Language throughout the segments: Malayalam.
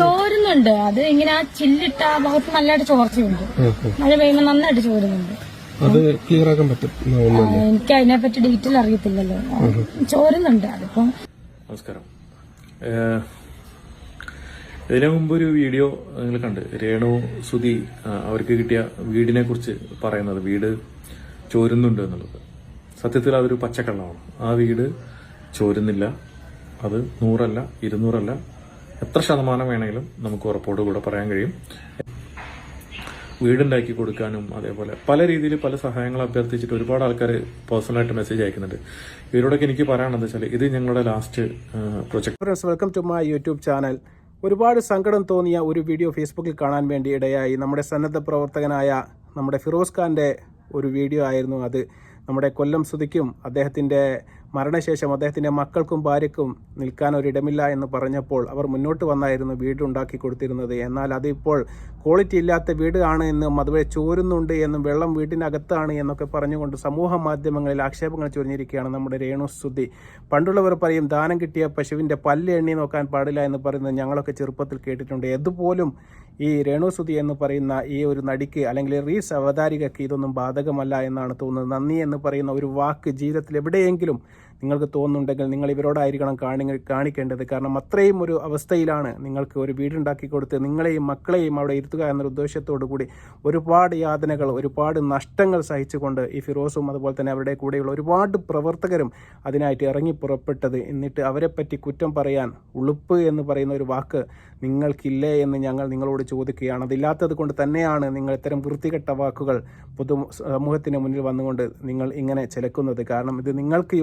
ചോരുന്നുണ്ട്. അത് ഇങ്ങനെ ആ ചില്ലിട്ട ആ ഭാഗത്ത് നല്ലതായിട്ട് ചോർച്ചയുണ്ട്. മഴ പെയ്യുമ്പോൾ നന്നായിട്ട് ചോരുന്നുണ്ട്. അത് ക്ലിയർ ആക്കാൻ പറ്റും. എനിക്ക് അതിനെ അതിനെപ്പറ്റി ഡീറ്റെയിൽ അറിയത്തില്ലല്ലോ. ചോരുന്നുണ്ട് അതിപ്പോ. നമസ്കാരം. ഇതിനു മുമ്പ് ഒരു വീഡിയോ നിങ്ങൾ കണ്ട്. രേണു സുധി അവർക്ക് കിട്ടിയ വീടിനെ കുറിച്ച് പറയുന്നത്. വീട് ചോരുന്നുണ്ട് എന്നുള്ളത്. സത്യത്തിൽ അതൊരു പച്ചക്കള്ളമാണ്. ആ വീട് ചോരുന്നില്ല. അത് നൂറല്ല ഇരുന്നൂറല്ല എത്ര ശതമാനം വേണമെങ്കിലും നമുക്ക് ഉറപ്പോട് കൂടെ പറയാൻ കഴിയും. വീടുണ്ടാക്കി കൊടുക്കാനും അതേപോലെ പല രീതിയിൽ പല സഹായങ്ങൾ അഭ്യർത്ഥിച്ചിട്ട് ഒരുപാട് ആൾക്കാർ പേഴ്സണലായിട്ട് മെസ്സേജ് അയക്കുന്നുണ്ട്. ഇവരോടൊക്കെ എനിക്ക് പറയാനുള്ളത് വെച്ചാൽ ഇത് ഞങ്ങളുടെ last project welcome to my YouTube channel ഒരുപാട് സങ്കടം തോന്നിയ ഒരു വീഡിയോ ഫേസ്ബുക്കിൽ കാണാൻ വേണ്ടി ഇടയായി. നമ്മുടെ സന്നദ്ധ പ്രവർത്തകനായ നമ്മുടെ ഫിറോസ് ഖാന്റെ ഒരു വീഡിയോ ആയിരുന്നു അത്. നമ്മുടെ കൊല്ലം സുതിക്കും അദ്ദേഹത്തിന്റെ മരണശേഷം അദ്ദേഹത്തിന്റെ മക്കൾക്കും ഭാര്യക്കും നിൽക്കാൻ ഒരിടമില്ല എന്ന് പറഞ്ഞപ്പോൾ അവർ മുന്നോട്ട് വന്നായിരുന്നു വീട് ഉണ്ടാക്കി കൊടുത്തിരുന്നത്. എന്നാൽ അതിപ്പോൾ ക്വാളിറ്റി ഇല്ലാത്ത വീട് ആണ് എന്നും അതുവരെ ചോരുന്നുണ്ട് എന്നും വെള്ളം വീട്ടിനകത്താണ് എന്നൊക്കെ പറഞ്ഞുകൊണ്ട് സമൂഹ മാധ്യമങ്ങളിൽ ആക്ഷേപങ്ങൾ ചൊരിഞ്ഞിരിക്കുകയാണ് നമ്മുടെ രേണു സുധി. പണ്ടുള്ളവർ പറയും ദാനം കിട്ടിയ പശുവിന്റെ പല്ല് എണ്ണി നോക്കാൻ പാടില്ല എന്ന് പറയുന്നത് ഞങ്ങളൊക്കെ ചെറുപ്പത്തിൽ കേട്ടിട്ടുണ്ട്. അതുപോലും ഈ രേണുസുതി എന്ന് പറയുന്ന ഈ ഒരു നടിക്ക് അല്ലെങ്കിൽ റീസ് അവതാരികയ്ക്ക് ഇതൊന്നും ബാധകമല്ല എന്നാണ് തോന്നുന്നത്. നന്ദി എന്ന് പറയുന്ന ഒരു വാക്ക് ജീവിതത്തിൽ എവിടെയെങ്കിലും നിങ്ങൾക്ക് തോന്നുന്നുണ്ടെങ്കിൽ നിങ്ങൾ ഇവരോടായിരിക്കണം കാണി കാണിക്കേണ്ടത്. കാരണം അത്രയും ഒരു അവസ്ഥയിലാണ് നിങ്ങൾക്ക് ഒരു വീടുണ്ടാക്കി കൊടുത്ത് നിങ്ങളെയും മക്കളെയും അവിടെ ഇരുത്തുക എന്നൊരു ഉദ്ദേശത്തോടു കൂടി ഒരുപാട് യാതനകൾ ഒരുപാട് നഷ്ടങ്ങൾ സഹിച്ചുകൊണ്ട് ഈ ഫിറോസും അതുപോലെ തന്നെ അവരുടെ കൂടെയുള്ള ഒരുപാട് പ്രവർത്തകരും അതിനായിട്ട് ഇറങ്ങി പുറപ്പെട്ടത്. എന്നിട്ട് അവരെപ്പറ്റി കുറ്റം പറയാൻ ഉളുപ്പ് എന്ന് പറയുന്ന ഒരു വാക്ക് നിങ്ങൾക്കില്ലേ എന്ന് ഞങ്ങൾ നിങ്ങളോട് ചോദിക്കുകയാണ്. അതില്ലാത്തത് കൊണ്ട് തന്നെയാണ് നിങ്ങൾ ഇത്തരം വൃത്തികെട്ട വാക്കുകൾ പൊതു സമൂഹത്തിന് മുന്നിൽ വന്നുകൊണ്ട് നിങ്ങൾ ഇങ്ങനെ ചെലക്കുന്നത്. കാരണം ഇത് നിങ്ങൾക്ക്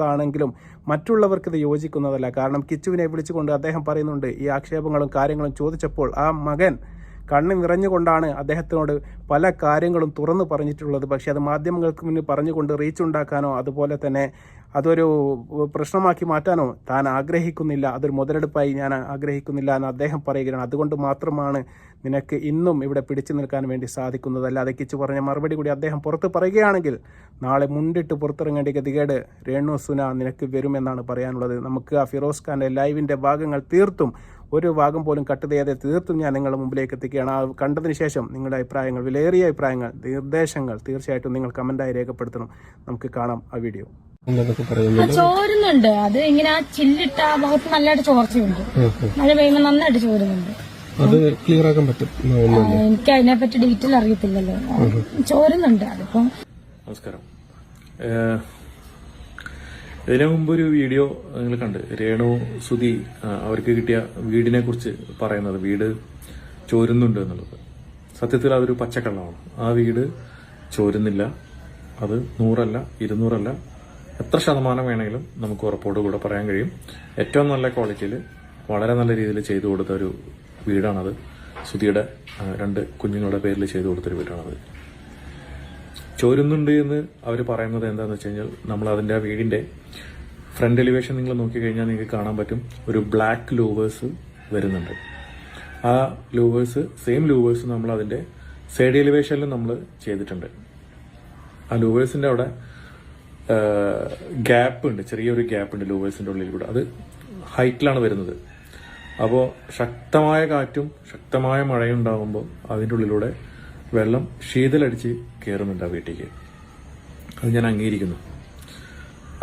യോജിക്കുന്നതാണെങ്കിലും മറ്റുള്ളവർക്ക് ഇത് യോജിക്കുന്നതല്ല. കാരണം കിച്ചുവിനെ വിളിച്ചുകൊണ്ട് അദ്ദേഹം പറയുന്നുണ്ട് ഈ ആക്ഷേപങ്ങളും കാര്യങ്ങളും ചോദിച്ചപ്പോൾ ആ മകൻ കണ്ണ് നിറഞ്ഞുകൊണ്ടാണ് അദ്ദേഹത്തിനോട് പല കാര്യങ്ങളും തുറന്നു പറഞ്ഞിട്ടുള്ളത്. പക്ഷേ അത് മാധ്യമങ്ങൾക്ക് മുന്നിൽ പറഞ്ഞുകൊണ്ട് റീച്ച് ഉണ്ടാക്കാനോ അതുപോലെ തന്നെ അതൊരു പ്രശ്നമാക്കി മാറ്റാനോ താൻ ആഗ്രഹിക്കുന്നില്ല. അതൊരു മുതലെടുപ്പായി ഞാൻ ആഗ്രഹിക്കുന്നില്ല എന്ന് അദ്ദേഹം പറയുകയാണ്. അതുകൊണ്ട് മാത്രമാണ് നിനക്ക് ഇന്നും ഇവിടെ പിടിച്ചു നിൽക്കാൻ വേണ്ടി സാധിക്കുന്നത്. അല്ലാതെ കിച്ചു പറഞ്ഞ മറുപടി കൂടി അദ്ദേഹം പുറത്ത് പറയുകയാണെങ്കിൽ നാളെ മുണ്ടിട്ട് പുറത്തിറങ്ങേണ്ട ഗതികേട് രേണു സുന നിനക്ക് വരുമെന്നാണ് പറയാനുള്ളത്. നമുക്ക് ആ ഫിറോസ് ഖാന്റെ ലൈവിന്റെ ഭാഗങ്ങൾ തീർത്തും ഒരു ഭാഗം പോലും കട്ട് ചെയ്യാതെ തീർത്തും ഞാൻ നിങ്ങളുടെ മുമ്പിലേക്ക് എത്തിക്കുകയാണ്. ആ കണ്ടതിന് ശേഷം നിങ്ങളുടെ അഭിപ്രായങ്ങൾ വിലയേറിയ അഭിപ്രായങ്ങൾ നിർദ്ദേശങ്ങൾ തീർച്ചയായിട്ടും നിങ്ങൾ കമന്റായി രേഖപ്പെടുത്തണം. നമുക്ക് കാണാം ആ വീഡിയോ. ചോരുന്നുണ്ട്. അത് ഇങ്ങനെ ആ ചില്ലിട്ട ആ ഭാഗത്ത് നല്ലതായിട്ട് ചോർച്ചയുണ്ട്. മഴ പെയ്യുമ്പോൾ നന്നായിട്ട് ചോരുന്നുണ്ട്. അത് ക്ലിയർ ആക്കാൻ പറ്റും. എനിക്ക് അതിനെ അതിനെപ്പറ്റി ഡീറ്റെയിൽ അറിയത്തില്ലല്ലോ. ചോരുന്നുണ്ട് അതിപ്പം. നമസ്കാരം. ഇതിനു മുമ്പ് ഒരു വീഡിയോ നിങ്ങൾ കണ്ട്. രേണു സുധി അവർക്ക് കിട്ടിയ വീടിനെ കുറിച്ച് പറയുന്നത്. വീട് ചോരുന്നുണ്ട് എന്നുള്ളത്. സത്യത്തിൽ അതൊരു പച്ചക്കള്ളമാണ്. ആ വീട് ചോരുന്നില്ല. അത് നൂറല്ല ഇരുന്നൂറല്ല. എത്ര ശതമാനം വേണമെങ്കിലും നമുക്ക് ഉറപ്പോട് കൂടെ പറയാൻ കഴിയും. ഏറ്റവും നല്ല ക്വാളിറ്റിയിൽ വളരെ നല്ല രീതിയിൽ ചെയ്തു കൊടുത്ത ഒരു വീടാണത്. സുധിയുടെ രണ്ട് കുഞ്ഞുങ്ങളുടെ പേരിൽ ചെയ്തു കൊടുത്തൊരു വീടാണത്. ചോരുന്നുണ്ട് എന്ന് അവർ പറയുന്നത് എന്താണെന്ന് വെച്ച് കഴിഞ്ഞാൽ നമ്മൾ അതിന്റെ ആ വീടിന്റെ ഫ്രണ്ട് എലിവേഷൻ നിങ്ങൾ നോക്കിക്കഴിഞ്ഞാൽ നിങ്ങൾക്ക് കാണാൻ പറ്റും ഒരു ബ്ലാക്ക് ലൂവേഴ്സ് വരുന്നുണ്ട്. ആ ലൂവേഴ്സ് സെയിം ലൂവേഴ്സ് നമ്മൾ അതിന്റെ സൈഡ് എലിവേഷനിൽ നമ്മൾ ചെയ്തിട്ടുണ്ട്. ആ ലൂവേഴ്സിന്റെ അവിടെ ഗ്യാപ്പ് ഉണ്ട് ചെറിയൊരു ഗ്യാപ്പ് ഉണ്ട് ലൂവേഴ്സിന്റെ ഉള്ളിൽ കൂടെ. അത് ഹൈറ്റിലാണ് വരുന്നത്. അപ്പോൾ ശക്തമായ കാറ്റും ശക്തമായ മഴയും ഉണ്ടാകുമ്പോൾ അതിന്റെ ഉള്ളിലൂടെ വെള്ളം ശീതലടിച്ച് കയറുന്നുണ്ട് ആ വീട്ടിലേക്ക്. അത് ഞാൻ അംഗീകരിക്കുന്നു.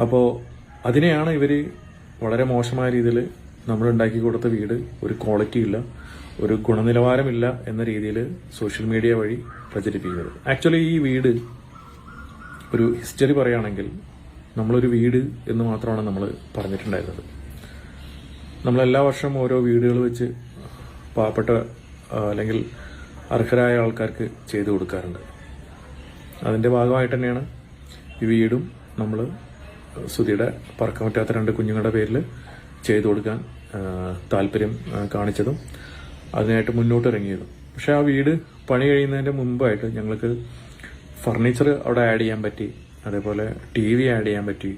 അപ്പോൾ അതിനെയാണ് ഇവർ വളരെ മോശമായ രീതിയിൽ നമ്മൾ ഉണ്ടാക്കി കൊടുത്ത വീട് ഒരു ക്വാളിറ്റി ഇല്ല ഒരു ഗുണനിലവാരമില്ല എന്ന രീതിയിൽ സോഷ്യൽ മീഡിയ വഴി പ്രചരിപ്പിക്കുന്നത്. ആക്ച്വലി ഈ വീട് ഒരു ഹിസ്റ്ററി പറയുകയാണെങ്കിൽ നമ്മളൊരു വീട് എന്ന് മാത്രമാണ് നമ്മൾ പറഞ്ഞിട്ടുണ്ടായിരുന്നത്. നമ്മളെല്ലാ വർഷവും ഓരോ വീടുകൾ വെച്ച് പാവപ്പെട്ട അല്ലെങ്കിൽ അർഹരായ ആൾക്കാർക്ക് ചെയ്തു കൊടുക്കാറുണ്ട്. അതിന്റെ ഭാഗമായിട്ട് തന്നെയാണ് ഈ വീടും നമ്മൾ സുധിയുടെ പറക്കാൻ പറ്റാത്ത രണ്ട് കുഞ്ഞുങ്ങളുടെ പേരിൽ ചെയ്തു കൊടുക്കാൻ താല്പര്യം കാണിച്ചതും അതിനായിട്ട് മുന്നോട്ട് ഇറങ്ങിയതും പക്ഷെ ആ വീട് പണി കഴിയുന്നതിന്റെ മുമ്പായിട്ട് ഞങ്ങൾക്ക് ഫർണിച്ചർ അവിടെ ആഡ് ചെയ്യാൻ പറ്റി അതേപോലെ ടി വി ആഡ് ചെയ്യാൻ പറ്റി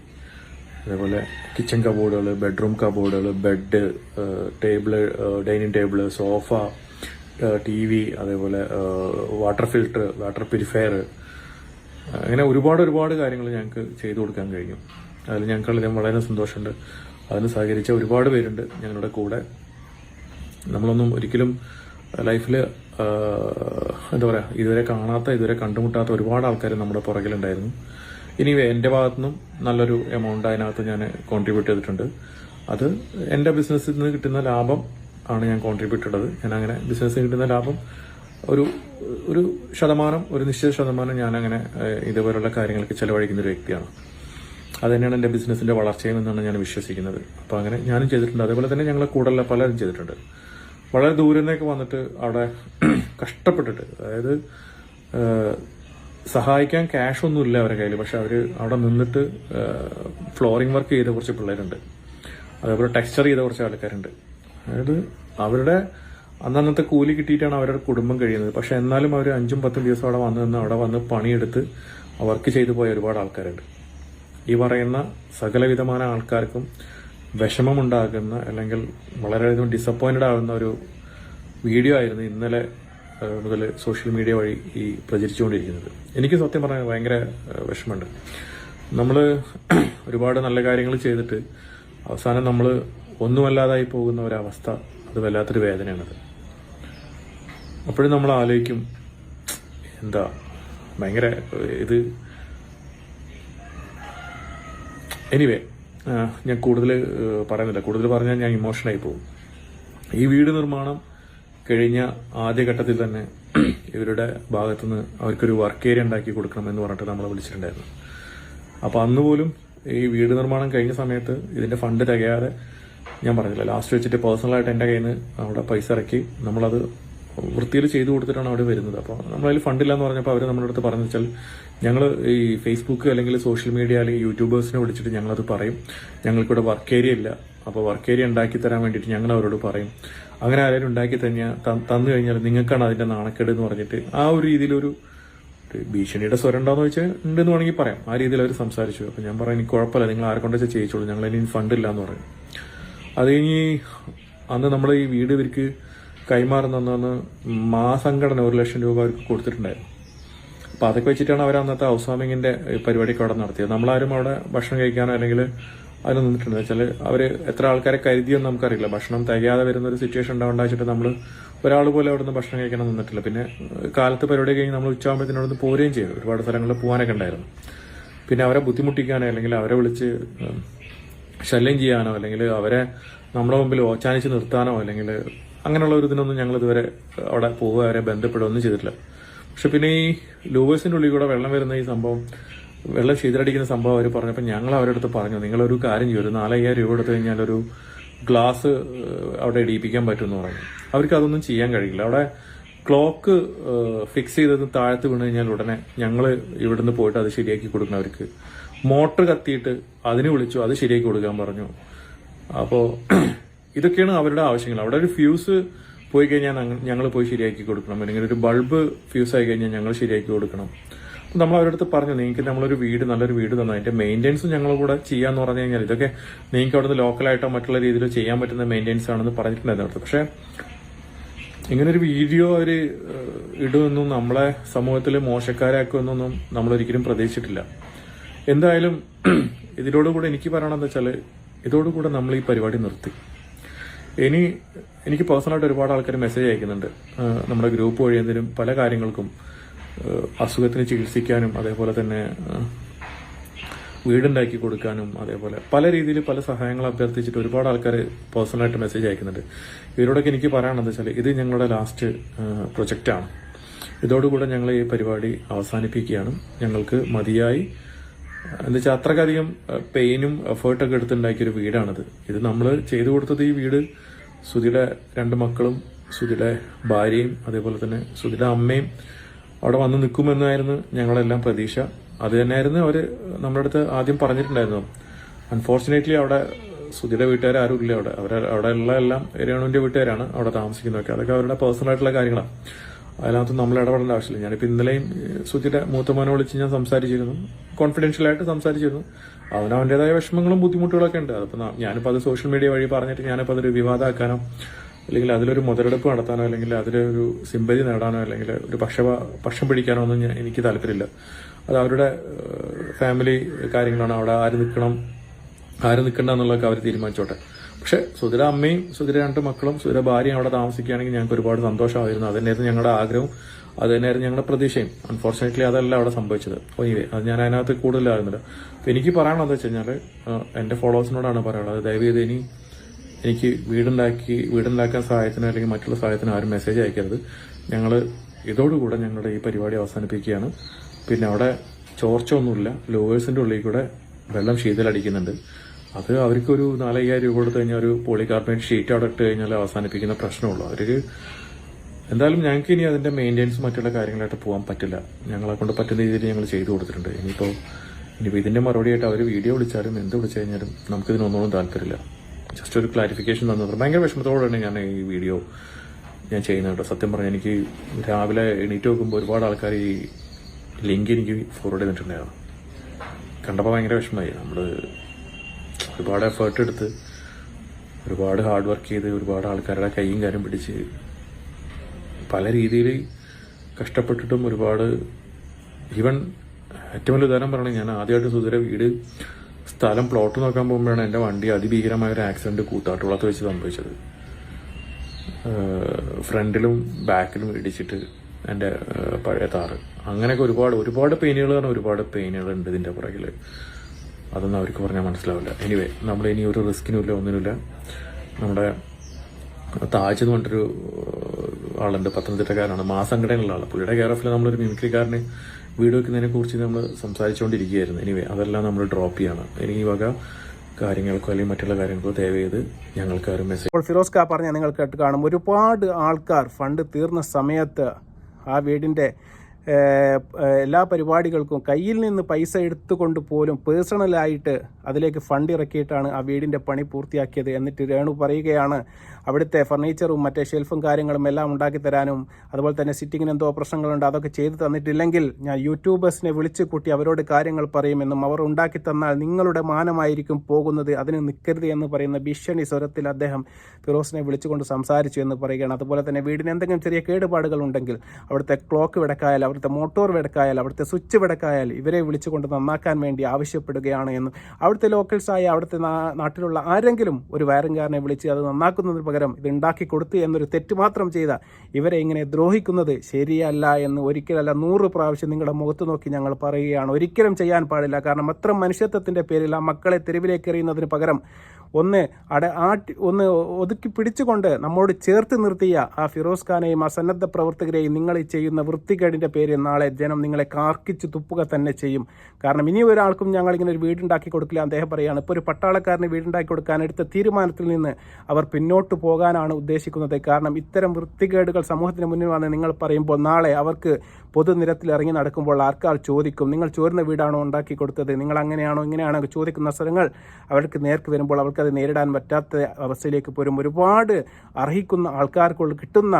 അതേപോലെ കിച്ചൺ കബോർഡുകൾ bedroom കബോർഡുകൾ bed table dining table sofa T V അതേപോലെ വാട്ടർ ഫിൽട്ടർ വാട്ടർ പ്യൂരിഫയർ അങ്ങനെ ഒരുപാട് ഒരുപാട് കാര്യങ്ങൾ ഞങ്ങൾക്ക് ചെയ്തു കൊടുക്കാൻ കഴിഞ്ഞു. അതിൽ ഞങ്ങൾക്ക് വളരെ സന്തോഷമുണ്ട്. അതിന് സഹകരിച്ച ഒരുപാട് പേരുണ്ട് ഞങ്ങളുടെ കൂടെ. നമ്മളൊന്നും ഒരിക്കലും ലൈഫിൽ എന്താ പറയുക ഇതുവരെ കാണാത്ത ഇതുവരെ കണ്ടുമുട്ടാത്ത ഒരുപാട് ആൾക്കാർ നമ്മുടെ പുറകിലുണ്ടായിരുന്നു. ഇനി എന്റെ ഭാഗത്തുനിന്നും നല്ലൊരു എമൗണ്ട് അതിനകത്ത് ഞാൻ കോൺട്രിബ്യൂട്ട് ചെയ്തിട്ടുണ്ട്. അത് എന്റെ ബിസിനസ്സിൽ നിന്ന് കിട്ടുന്ന ലാഭം ആണ് ഞാൻ കോൺട്രിബ്യൂട്ട് ചെയ്തത് ഞാൻ അങ്ങനെ ബിസിനസ് കിട്ടുന്ന ലാഭം ഒരു ഒരു ശതമാനം ഒരു നിശ്ചിത ശതമാനം ഞാൻ അങ്ങനെ ഇതുപോലുള്ള കാര്യങ്ങൾക്ക് ചെലവഴിക്കുന്ന ഒരു വ്യക്തിയാണ്. അത് തന്നെയാണ് എന്റെ ബിസിനസിന്റെ വളർച്ചയെന്നാണ് ഞാൻ വിശ്വസിക്കുന്നത്. അപ്പോൾ അങ്ങനെ ഞാനും ചെയ്തിട്ടുണ്ട്. അതേപോലെ തന്നെ ഞങ്ങളെ കൂടെയുള്ള പലരും ചെയ്തിട്ടുണ്ട്. വളരെ ദൂരെ നിന്നൊക്കെ വന്നിട്ട് അവിടെ കഷ്ടപ്പെട്ടിട്ട് അതായത് സഹായിക്കാൻ ക്യാഷ് ഒന്നും ഇല്ല അവരുടെ കയ്യിൽ പക്ഷെ അവർ അവിടെ നിന്നിട്ട് ഫ്ലോറിംഗ് വർക്ക് ചെയ്ത കുറച്ച് പിള്ളേരുണ്ട്. അതേപോലെ ടെക്സ്ചർ ചെയ്ത കുറച്ച് ആൾക്കാരുണ്ട്. അതായത് അവരുടെ അന്നന്നത്തെ കൂലി കിട്ടിയിട്ടാണ് അവരുടെ കുടുംബം കഴിയുന്നത്. പക്ഷെ എന്നാലും അവർ അഞ്ചും പത്തും ദിവസം അവിടെ വന്നു നിന്ന് അവിടെ വന്ന് പണിയെടുത്ത് വർക്ക് ചെയ്തു പോയ ഒരുപാട് ആൾക്കാരുണ്ട്. ഈ പറയുന്ന സകലവിധമായ ആൾക്കാർക്കും വിഷമമുണ്ടാകുന്ന അല്ലെങ്കിൽ വളരെയധികം ഡിസപ്പോയിന്റഡ് ആകുന്ന ഒരു വീഡിയോ ആയിരുന്നു ഇന്നലെ മുതൽ സോഷ്യൽ മീഡിയ വഴി ഈ പ്രചരിച്ചുകൊണ്ടിരിക്കുന്നത്. എനിക്ക് സത്യം പറഞ്ഞാൽ ഭയങ്കര വിഷമമുണ്ട്. നമ്മൾ ഒരുപാട് നല്ല കാര്യങ്ങൾ ചെയ്തിട്ട് അവസാനം നമ്മൾ ഒന്നുമല്ലാതായി പോകുന്ന ഒരവസ്ഥ അത് വല്ലാത്തൊരു വേദനയാണത്. അപ്പോഴും നമ്മൾ ആലോചിക്കും എന്താ ഭയങ്കര ഇത് എനിവേ ഞാൻ കൂടുതൽ പറയുന്നില്ല. കൂടുതൽ പറഞ്ഞാൽ ഞാൻ ഇമോഷനായി പോകും. ഈ വീട് നിർമ്മാണം കഴിഞ്ഞ ആദ്യഘട്ടത്തിൽ തന്നെ ഇവരുടെ ഭാഗത്തുനിന്ന് അവർക്കൊരു വർക്ക് ഏരിയ ഉണ്ടാക്കി കൊടുക്കണം എന്ന് പറഞ്ഞിട്ട് നമ്മളെ വിളിച്ചിട്ടുണ്ടായിരുന്നു. അപ്പോൾ അന്ന് പോലും ഈ വീട് നിർമ്മാണം കഴിഞ്ഞ സമയത്ത് ഇതിന്റെ ഫണ്ട് തികയാതെ ഞാൻ പറഞ്ഞില്ല ലാസ്റ്റ് വെച്ചിട്ട് പേഴ്സണലായിട്ട് എന്റെ കയ്യിൽ നിന്ന് അവിടെ പൈസ ഇറക്കി നമ്മളത് വൃത്തിയിൽ ചെയ്തു കൊടുത്തിട്ടാണ് അവിടെ വരുന്നത്. അപ്പോൾ നമ്മളതിൽ ഫണ്ടില്ല എന്ന് പറഞ്ഞപ്പോൾ അവർ നമ്മുടെ അടുത്ത് പറഞ്ഞു വെച്ചാൽ ഞങ്ങൾ ഈ ഫേസ്ബുക്ക് അല്ലെങ്കിൽ സോഷ്യൽ മീഡിയ അല്ലെങ്കിൽ യൂട്യൂബേഴ്സിനെ വിളിച്ചിട്ട് ഞങ്ങളത് പറയും. ഞങ്ങൾക്കിവിടെ വർക്ക് ഏരിയ ഇല്ല. അപ്പോൾ വർക്ക് ഏരിയ ഉണ്ടാക്കി തരാൻ വേണ്ടിയിട്ട് ഞങ്ങൾ അവരോട് പറയും. അങ്ങനെ ആരെങ്കിലും ഉണ്ടാക്കി തന്നെ തന്നു കഴിഞ്ഞാൽ നിങ്ങൾക്കാണ് അതിന്റെ നാണക്കേട് എന്ന് പറഞ്ഞിട്ട് ആ ഒരു രീതിയിലൊരു ഭീഷണിയുടെ സ്വരം ഉണ്ടോന്ന് ചോദിച്ചാൽ ഉണ്ടെന്ന് വേണമെങ്കിൽ പറയാം. ആ രീതിയിൽ അവർ സംസാരിച്ചു. അപ്പോൾ ഞാൻ പറയാം എനിക്ക് കുഴപ്പമില്ല നിങ്ങൾ ആരെ കൊണ്ട് ചെയ്യിച്ചോളൂ ഞങ്ങൾ ഇനി ഫണ്ട് ഇല്ല എന്ന് പറയും അത് കഴിഞ്ഞ് അന്ന് നമ്മൾ ഈ വീട് ഇവർക്ക് കൈമാറുന്ന മാസംഘടന ഒരു ലക്ഷം രൂപ അവർക്ക് കൊടുത്തിട്ടുണ്ടായിരുന്നു. അപ്പൊ അതൊക്കെ വെച്ചിട്ടാണ് അവർ അന്നത്തെ ഹൗസ് വാമിങ്ങിന്റെ പരിപാടിയൊക്കെ അവിടെ നടത്തിയത്. നമ്മളാരും അവിടെ ഭക്ഷണം കഴിക്കാനോ അല്ലെങ്കിൽ അതിൽ നിന്നിട്ടുണ്ട് വെച്ചാൽ അവർ എത്ര ആൾക്കാരെ കരുതിയെന്ന് നമുക്കറിയില്ല. ഭക്ഷണം തികയാതെ വരുന്ന ഒരു സിറ്റുവേഷൻ ഉണ്ടാവേണ്ട വെച്ചിട്ട് നമ്മൾ ഒരാൾ പോലെ അവിടെ നിന്ന് ഭക്ഷണം കഴിക്കണം നിന്നിട്ടില്ല. പിന്നെ കാലത്ത് പരിപാടി കഴിഞ്ഞ് നമ്മൾ ഉച്ചയാകുമ്പോഴത്തേനും അവിടെ പോരുകയും ചെയ്തു. ഒരുപാട് സ്ഥലങ്ങളിൽ പോകാനൊക്കെ ഉണ്ടായിരുന്നു. പിന്നെ അവരെ ബുദ്ധിമുട്ടിക്കാനോ അല്ലെങ്കിൽ അവരെ വിളിച്ച് ശല്യം ചെയ്യാനോ അല്ലെങ്കിൽ അവരെ നമ്മുടെ മുമ്പിൽ ഓച്ചാനിച്ച് നിർത്താനോ അല്ലെങ്കിൽ അങ്ങനെയുള്ള ഒരു ഇതിനൊന്നും ഞങ്ങൾ ഇതുവരെ അവിടെ പോവുക അവരെ ബന്ധപ്പെടുകയൊന്നും ചെയ്തിട്ടില്ല. പക്ഷെ പിന്നെ ഈ ലൂവേഴ്സിന്റെ ഉള്ളിൽ കൂടെ വെള്ളം വരുന്ന ഈ സംഭവം വെള്ളം ശീതളടിക്കുന്ന സംഭവം അവർ പറഞ്ഞപ്പോൾ ഞങ്ങൾ അവരുടെ അടുത്ത് പറഞ്ഞു നിങ്ങളൊരു കാര്യം ചെയ്യും ഒരു നാലയ്യായിരം രൂപ എടുത്തു കഴിഞ്ഞാൽ ഒരു ഗ്ലാസ് അവിടെ ഇടിയിപ്പിക്കാൻ പറ്റുമെന്ന് പറഞ്ഞു. അവർക്ക് അതൊന്നും ചെയ്യാൻ കഴിയില്ല. അവിടെ ക്ലോക്ക് ഫിക്സ് ചെയ്തത് താഴത്ത് വീണ് കഴിഞ്ഞാൽ ഉടനെ ഞങ്ങൾ ഇവിടുന്ന് പോയിട്ട് അത് ശരിയാക്കി കൊടുക്കണം അവർക്ക്. മോട്ടർ കത്തിയിട്ട് അതിന് വിളിച്ചു അത് ശരിയാക്കി കൊടുക്കാൻ പറഞ്ഞു. അപ്പോൾ ഇതൊക്കെയാണ് അവരുടെ ആവശ്യങ്ങൾ. അവിടെ ഒരു ഫ്യൂസ് പോയി കഴിഞ്ഞാൽ ഞങ്ങൾ പോയി ശരിയാക്കി കൊടുക്കണം. അല്ലെങ്കിൽ ഒരു ബൾബ് ഫ്യൂസ് ആയി കഴിഞ്ഞാൽ ഞങ്ങൾ ശരിയാക്കി കൊടുക്കണം. നമ്മൾ അവരുടെ അടുത്ത് പറഞ്ഞു നിങ്ങൾക്ക് നമ്മളൊരു വീട് നല്ലൊരു വീട് തന്നു. അതിന്റെ മെയിന്റെനൻസ് ഞങ്ങൾ കൂടെ ചെയ്യാന്ന് പറഞ്ഞു കഴിഞ്ഞാൽ ഇതൊക്കെ നിങ്ങൾക്ക് അവിടുന്ന് ലോക്കലായിട്ടോ മറ്റുള്ള രീതിയിലോ ചെയ്യാൻ പറ്റുന്ന മെയിന്റെനൻസ് ആണെന്ന് പറഞ്ഞിട്ടുണ്ടായിരുന്നു പക്ഷേ ഇങ്ങനെ ഒരു വീഡിയോ അവർ ഇടുമെന്നും നമ്മളെ സമൂഹത്തിൽ മോശക്കാരാക്കുമെന്നൊന്നും നമ്മൾ ഒരിക്കലും പ്രതീക്ഷിച്ചിട്ടില്ല. എന്തായാലും ഇതിനോടുകൂടെ എനിക്ക് പറയണമെന്ന് വെച്ചാൽ ഇതോടുകൂടെ നമ്മൾ ഈ പരിപാടി നിർത്തി. ഇനി എനിക്ക് പേഴ്സണലായിട്ട് ഒരുപാട് ആൾക്കാർ മെസ്സേജ് അയക്കുന്നുണ്ട്. നമ്മുടെ ഗ്രൂപ്പ് വഴി എന്തെങ്കിലും പല കാര്യങ്ങൾക്കും അസുഖത്തിന് ചികിത്സിക്കാനും അതേപോലെ തന്നെ വീടുണ്ടാക്കി കൊടുക്കാനും അതേപോലെ പല രീതിയിൽ പല സഹായങ്ങൾ അഭ്യർത്ഥിച്ചിട്ട് ഒരുപാട് ആൾക്കാർ പേഴ്സണലായിട്ട് മെസ്സേജ് അയക്കുന്നുണ്ട്. ഇവരോടൊക്കെ എനിക്ക് പറയാനുള്ളത് വെച്ചാൽ ഇത് ഞങ്ങളുടെ ലാസ്റ്റ് പ്രൊജക്റ്റാണ് ഇതോടുകൂടെ ഞങ്ങൾ ഈ പരിപാടി അവസാനിപ്പിക്കുകയാണ്. ഞങ്ങൾക്ക് മതിയായി. എന്താ വെച്ചാൽ അത്രക്കധികം പെയിനും എഫേർട്ടൊക്കെ എടുത്തുണ്ടാക്കിയൊരു വീടാണിത്. ഇത് നമ്മൾ ചെയ്തു കൊടുത്തത് ഈ വീട് സുധിയുടെ രണ്ട് മക്കളും സുധിയുടെ ഭാര്യയും അതേപോലെ തന്നെ സുധിയുടെ അമ്മയും അവിടെ വന്ന് നിൽക്കുമെന്നായിരുന്നു ഞങ്ങളെല്ലാം പ്രതീക്ഷ. അത് തന്നെയായിരുന്നു അവർ നമ്മുടെ അടുത്ത് ആദ്യം പറഞ്ഞിട്ടുണ്ടായിരുന്നു. അൺഫോർച്ചുനേറ്റ്ലി അവിടെ സുധിയുടെ വീട്ടുകാർ ആരും ഇല്ല അവിടെ. അവർ അവിടെ ഉള്ള എല്ലാം രേണുവിന്റെ വീട്ടുകാരാണ് അവിടെ താമസിക്കുന്നതൊക്കെ. അതൊക്കെ അവരുടെ പേഴ്സണൽ ആയിട്ടുള്ള കാര്യങ്ങളാണ്. അതിനകത്ത് നമ്മൾ ഇടപെടേണ്ട ആവശ്യമില്ല. ഞാനിപ്പോൾ ഇന്നലെയും സുധിയുടെ മൂത്തമോനെ വിളിച്ച് ഞാൻ സംസാരിച്ചിരുന്നു. കോൺഫിഡൻഷ്യൽ ആയിട്ട് സംസാരിച്ചിരുന്നു. അവന് അവന്റെതായ വിഷമങ്ങളും ബുദ്ധിമുട്ടുകളൊക്കെ ഉണ്ട്. അതിപ്പോൾ ഞാനിപ്പോൾ അത് സോഷ്യൽ മീഡിയ വഴി പറഞ്ഞിട്ട് ഞാനിപ്പോൾ അതൊരു വിവാദമാക്കാനോ അല്ലെങ്കിൽ അതിലൊരു മുതലെടുപ്പ് നടത്താനോ അല്ലെങ്കിൽ അതിലൊരു സിമ്പതി നേടാനോ അല്ലെങ്കിൽ ഒരു പക്ഷ പക്ഷം പിടിക്കാനോ ഒന്നും എനിക്ക് താല്പര്യമില്ല. അത് അവരുടെ ഫാമിലി കാര്യങ്ങളാണ് അവിടെ ആര് നിൽക്കണം ആര് നിൽക്കണ്ട എന്നുള്ളതൊക്കെ അവർ തീരുമാനിച്ചോട്ടെ. പക്ഷെ സുധിര അമ്മയും സുധിര രണ്ട് മക്കളും സുധിര ഭാര്യയും അവിടെ താമസിക്കുകയാണെങ്കിൽ ഞങ്ങൾക്ക് ഒരുപാട് സന്തോഷമായിരുന്നു. അത് തന്നെയായിരുന്നു ഞങ്ങളുടെ ആഗ്രഹവും അത് തന്നെയായിരുന്നു ഞങ്ങളുടെ പ്രതീക്ഷയും. അൺഫോർച്ചുനേറ്റ്ലി അതല്ല അവിടെ സംഭവിച്ചത്. ഇവേ അത് ഞാൻ അതിനകത്ത് കൂടുതലായിരുന്നില്ല. അപ്പോൾ എനിക്ക് പറയാനുള്ളത് വെച്ച് കഴിഞ്ഞാൽ എന്റെ ഫോളോവേഴ്സിനോടാണ് പറയാനുള്ളത്. ദയവ് ചെയ്ത് ഇനി എനിക്ക് വീടുണ്ടാക്കി വീടുണ്ടാക്കാൻ സഹായത്തിന് അല്ലെങ്കിൽ മറ്റുള്ള സഹായത്തിന് ആരും മെസ്സേജ് അയക്കരുത്. ഞങ്ങൾ ഇതോടുകൂടെ ഞങ്ങളുടെ ഈ പരിപാടി അവസാനിപ്പിക്കുകയാണ്. പിന്നെ അവിടെ ചോർച്ച ഒന്നുമില്ല ലോവേഴ്സിന്റെ ഉള്ളിൽ കൂടെ വെള്ളം ശീതലടിക്കുന്നുണ്ട്. അത് അവർക്കൊരു നാലയ്യായിരം രൂപ കൊടുത്തു കഴിഞ്ഞാൽ ഒരു പോളികാർബണേറ്റ് ഷീറ്റ് അവിടെ ഇട്ട് കഴിഞ്ഞാൽ അവസാനിപ്പിക്കുന്ന പ്രശ്നമുള്ളൂ. അവർക്ക് എന്തായാലും ഞങ്ങൾക്ക് ഇനി അതിന്റെ മെയിന്റെനൻസ് മറ്റുള്ള കാര്യങ്ങളായിട്ട് പോകാൻ പറ്റില്ല. ഞങ്ങളെ കൊണ്ട് പറ്റുന്ന രീതിയിൽ ഞങ്ങൾ ചെയ്തു കൊടുത്തിട്ടുണ്ട്. ഇനിയിപ്പോൾ ഇനിയിപ്പോൾ ഇതിന്റെ മറുപടിയായിട്ട് അവർ വീഡിയോ വിളിച്ചാലും എന്ത് വിളിച്ചു കഴിഞ്ഞാലും നമുക്കിതിനൊന്നോളം താല്പര്യമില്ല. ജസ്റ്റ് ഒരു ക്ലാരിഫിക്കേഷൻ തന്നത് ഭയങ്കര വിഷമത്തോടെയാണ് ഞാൻ ഈ വീഡിയോ ഞാൻ ചെയ്യുന്നത് കേട്ടോ. സത്യം പറഞ്ഞാൽ എനിക്ക് രാവിലെ എണീറ്റ് നോക്കുമ്പോൾ ഒരുപാട് ആൾക്കാർ ഈ ലിങ്ക് എനിക്ക് ഫോർവേഡ് ചെയ്തിട്ടുണ്ടായിരുന്നു. കണ്ടപ്പോൾ ഭയങ്കര വിഷമമായി. നമ്മൾ ഒരുപാട് എഫേർട്ട് എടുത്ത് ഒരുപാട് ഹാർഡ് വർക്ക് ചെയ്ത് ഒരുപാട് ആൾക്കാരുടെ കൈയും കാര്യം പിടിച്ച് പല രീതിയിൽ കഷ്ടപ്പെട്ടിട്ടും ഒരുപാട് ഈവൻ ഏറ്റവും വലിയ ഉദാഹരണം പറയണേ ഞാൻ ആദ്യമായിട്ട് സുധീര വീട് സ്ഥലം പ്ലോട്ട് നോക്കാൻ പോകുമ്പോഴാണ് എന്റെ വണ്ടി അതിഭീകരമായ ഒരു ആക്സിഡന്റ് കൂത്താട്ടുള്ളത് വെച്ച് സംഭവിച്ചത്. ഫ്രണ്ടിലും ബാക്കിലും ഇടിച്ചിട്ട് എന്റെ പഴയ താറ് അങ്ങനെയൊക്കെ ഒരുപാട് ഒരുപാട് പെയിനുകൾ പറഞ്ഞാൽ ഒരുപാട് പെയിനുകൾ ഉണ്ട് ഇതിന്റെ പുറകിൽ അതൊന്നും അവർക്ക് പറഞ്ഞാൽ മനസ്സിലാവില്ല. എനിവേ നമ്മൾ ഇനി ഒരു റിസ്കിനുമില്ല ഒന്നിനുമില്ല. നമ്മുടെ താജ് എന്ന് പറഞ്ഞിട്ടൊരു ആളുണ്ട് പത്തനംതിട്ടക്കാരനാണ്. മാസംഘടനയുള്ള ആൾ പുള്ളിയുടെ കെയർ ഓഫിൽ നമ്മളൊരു മിമിക്രിക്കാരന് വീട് വെക്കുന്നതിനെ കുറിച്ച് നമ്മൾ സംസാരിച്ചുകൊണ്ടിരിക്കുകയായിരുന്നു എനിവേ അതെല്ലാം നമ്മൾ ഡ്രോപ്പ് ചെയ്യണം. ഇനി ഈ വക കാര്യങ്ങൾക്കോ അല്ലെങ്കിൽ മറ്റുള്ള കാര്യങ്ങൾക്കോ ദയവ് ചെയ്ത് ഞങ്ങൾക്ക് മെസ്സേജ് ഫിറോസ് കാ പറഞ്ഞ നിങ്ങൾ കേട്ട് കാണും. ഒരുപാട് ആൾക്കാർ ഫണ്ട് തീർന്ന സമയത്ത് ആ വീടിന്റെ എല്ലാ പരിപാടികൾക്കും കയ്യിൽ നിന്ന് പൈസ എടുത്തുകൊണ്ട് പോലും പേഴ്സണലായിട്ട് അതിലേക്ക് ഫണ്ട് ഇറക്കിയിട്ടാണ് ആ വീടിന്റെ പണി പൂർത്തിയാക്കിയത്. എന്നിട്ട് രേണു പറയുകയാണ് അവിടുത്തെ ഫർണിച്ചറും മറ്റേ ഷെൽഫും കാര്യങ്ങളും എല്ലാം ഉണ്ടാക്കി തരാനും അതുപോലെ തന്നെ സിറ്റിങ്ങിന് എന്തോ പ്രശ്നങ്ങളുണ്ട് അതൊക്കെ ചെയ്തു തന്നിട്ടില്ലെങ്കിൽ ഞാൻ യൂട്യൂബേഴ്സിനെ വിളിച്ചു കൂട്ടി അവരോട് കാര്യങ്ങൾ പറയുമെന്നും അവർ ഉണ്ടാക്കി തന്നാൽ നിങ്ങളുടെ മാനമായിരിക്കും പോകുന്നത്. അതിന് നിൽക്കരുത് എന്ന് പറയുന്ന ഭീഷണി സ്വരത്തിൽ അദ്ദേഹം ഫിറോസിനെ വിളിച്ചുകൊണ്ട് സംസാരിച്ചു എന്ന് പറയുകയാണ്. അതുപോലെ തന്നെ വീടിന് എന്തെങ്കിലും ചെറിയ കേടുപാടുകൾ ഉണ്ടെങ്കിൽ അവിടുത്തെ ക്ലോക്ക് വിടക്കായാൽ അവിടുത്തെ മോട്ടോർ വിടക്കായാലും അവിടുത്തെ സ്വിച്ച് വിടക്കായാലും ഇവരെ വിളിച്ചുകൊണ്ട് നന്നാക്കാൻ വേണ്ടി ആവശ്യപ്പെടുകയാണ് എന്നും അവിടുത്തെ ലോക്കൽസായ അവിടുത്തെ നാട്ടിലുള്ള ആരെങ്കിലും ഒരു വയറിംഗുകാരനെ വിളിച്ച് അത് നന്നാക്കുന്നതിന് പകരം ഇത് ഉണ്ടാക്കി കൊടുത്തു എന്നൊരു തെറ്റ് മാത്രം ചെയ്ത ഇവരെ ഇങ്ങനെ ദ്രോഹിക്കുന്നത് ശരിയല്ല എന്ന് ഒരിക്കലല്ല നൂറ് പ്രാവശ്യം നിങ്ങളുടെ മുഖത്ത് നോക്കി ഞങ്ങൾ പറയുകയാണ്. ഒരിക്കലും ചെയ്യാൻ പാടില്ല. കാരണം അത്ര മനുഷ്യത്വത്തിന്റെ പേരിൽ ആ മക്കളെ തെരുവിലേക്ക് എറിയുന്നതിന് പകരം ഒന്ന് അട ആട്ടി ഒന്ന് ഒതുക്കി പിടിച്ചുകൊണ്ട് നമ്മോട് ചേർത്ത് നിർത്തിയ ആ ഫിറോസ് ഖാനെയും ആ സന്നദ്ധ പ്രവർത്തകരെയും നിങ്ങൾ ചെയ്യുന്ന വൃത്തികേടിന്റെ പേര് നാളെ ജനം നിങ്ങളെ കാർക്കിച്ച് തുപ്പുക തന്നെ ചെയ്യും. കാരണം ഇനി ഒരാൾക്കും ഞങ്ങൾ ഇങ്ങനെ ഒരു വീടുണ്ടാക്കി കൊടുക്കില്ല അദ്ദേഹം പറയുകയാണ് ഇപ്പോൾ ഒരു പട്ടാളക്കാരന് വീടുണ്ടാക്കി കൊടുക്കാൻ എടുത്ത തീരുമാനത്തിൽ നിന്ന് അവർ പിന്നോട്ട് പോകാനാണ് ഉദ്ദേശിക്കുന്നത്. കാരണം ഇത്തരം വൃത്തികേടുകൾ സമൂഹത്തിന് മുന്നിൽ വന്ന് നിങ്ങൾ പറയുമ്പോൾ നാളെ അവർക്ക് പൊതുനിരത്തിൽ ഇറങ്ങി നടക്കുമ്പോൾ ആൾക്കാർ ചോദിക്കും നിങ്ങൾ ചോരുന്ന വീടാണോ ഉണ്ടാക്കി കൊടുത്തത്? നിങ്ങൾ അങ്ങനെയാണോ ഇങ്ങനെയാണോ? ചോദിക്കുന്ന സ്ഥലങ്ങൾ അവർക്ക് നേർക്ക് വരുമ്പോൾ അവർക്കത് നേരിടാൻ പറ്റാത്ത അവസ്ഥയിലേക്ക് പോരും. ഒരുപാട് അർഹിക്കുന്ന ആൾക്കാർക്കുള്ള കിട്ടുന്ന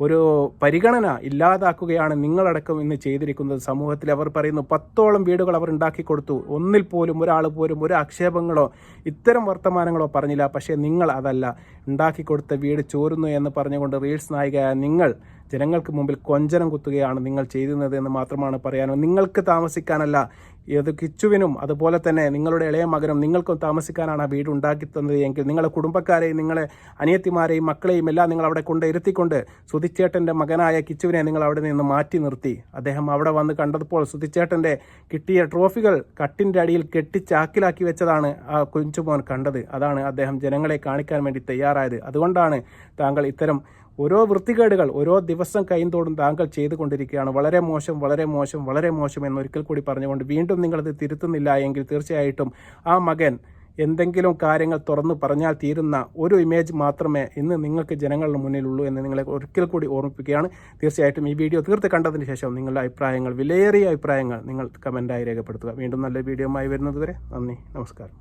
ഒരു പരിഗണന ഇല്ലാതാക്കുകയാണ് നിങ്ങളടക്കം ഇന്ന് ചെയ്തിരിക്കുന്നത്. സമൂഹത്തിൽ അവർ പറയുന്നു പത്തോളം വീടുകൾ അവർ ഉണ്ടാക്കി കൊടുത്തു. ഒന്നിൽ പോലും ഒരാൾ പോലും ഒരു ആക്ഷേപങ്ങളോ ഇത്തരം വർത്തമാനങ്ങളോ പറഞ്ഞില്ല. പക്ഷേ നിങ്ങൾ അതല്ല. ഉണ്ടാക്കി കൊടുത്ത വീട് ചോരുന്നു എന്ന് പറഞ്ഞുകൊണ്ട് റീൽസ് നായികയായ നിങ്ങൾ ജനങ്ങൾക്ക് മുമ്പിൽ കൊഞ്ചനം കുത്തുകയാണ് നിങ്ങൾ ചെയ്യുന്നത് എന്ന് മാത്രമാണ് പറയാനോ. നിങ്ങൾക്ക് താമസിക്കാനല്ല ഏത് കിച്ചുവിനും അതുപോലെ തന്നെ നിങ്ങളുടെ ഇളയ മകനും നിങ്ങൾക്കും താമസിക്കാനാണ് ആ വീട് ഉണ്ടാക്കി തന്നത് എങ്കിൽ നിങ്ങളുടെ കുടുംബക്കാരെയും നിങ്ങളെ അനിയത്തിമാരെയും മക്കളെയും എല്ലാം നിങ്ങൾ അവിടെ കൊണ്ട് ഇരുത്തിക്കൊണ്ട് സുതിച്ചേട്ടന്റെ മകനായ കിച്ചുവിനെ നിങ്ങൾ അവിടെ നിന്ന് മാറ്റി നിർത്തി. അദ്ദേഹം അവിടെ വന്ന് കണ്ടപ്പോൾ സുതിച്ചേട്ടന്റെ കിട്ടിയ ട്രോഫികൾ കട്ടിന്റെ അടിയിൽ കെട്ടി ചാക്കിലാക്കി വെച്ചതാണ് ആ കുഞ്ചുമോൻ കണ്ടത്. അതാണ് അദ്ദേഹം ജനങ്ങളെ കാണിക്കാൻ വേണ്ടി തയ്യാറായത്. അതുകൊണ്ടാണ് താങ്കൾ ഇത്തരം ഓരോ വൃത്തികേടുകൾ ഓരോ ദിവസം കൈന്തോടും താങ്കൾ ചെയ്തുകൊണ്ടിരിക്കുകയാണ്. വളരെ മോശം വളരെ മോശം വളരെ മോശം എന്ന് ഒരിക്കൽ കൂടി പറഞ്ഞുകൊണ്ട് വീണ്ടും നിങ്ങളത് തിരുത്തുന്നില്ല എങ്കിൽ തീർച്ചയായിട്ടും ആ മകൻ എന്തെങ്കിലും കാര്യങ്ങൾ തുറന്നു പറഞ്ഞാൽ തീരുന്ന ഒരു ഇമേജ് മാത്രമേ ഇന്ന് നിങ്ങൾക്ക് ജനങ്ങളുടെ മുന്നിലുള്ളൂ എന്ന് നിങ്ങളെ ഒരിക്കൽ കൂടി ഓർമ്മിപ്പിക്കുകയാണ്. തീർച്ചയായിട്ടും ഈ വീഡിയോ തീർത്ത് കണ്ടതിന് ശേഷം നിങ്ങളുടെ അഭിപ്രായങ്ങൾ വിലയേറിയ അഭിപ്രായങ്ങൾ നിങ്ങൾ കമന്റായി രേഖപ്പെടുത്തുക. വീണ്ടും നല്ല വീഡിയോയുമായി വരുന്നത് വരെ നന്ദി നമസ്കാരം.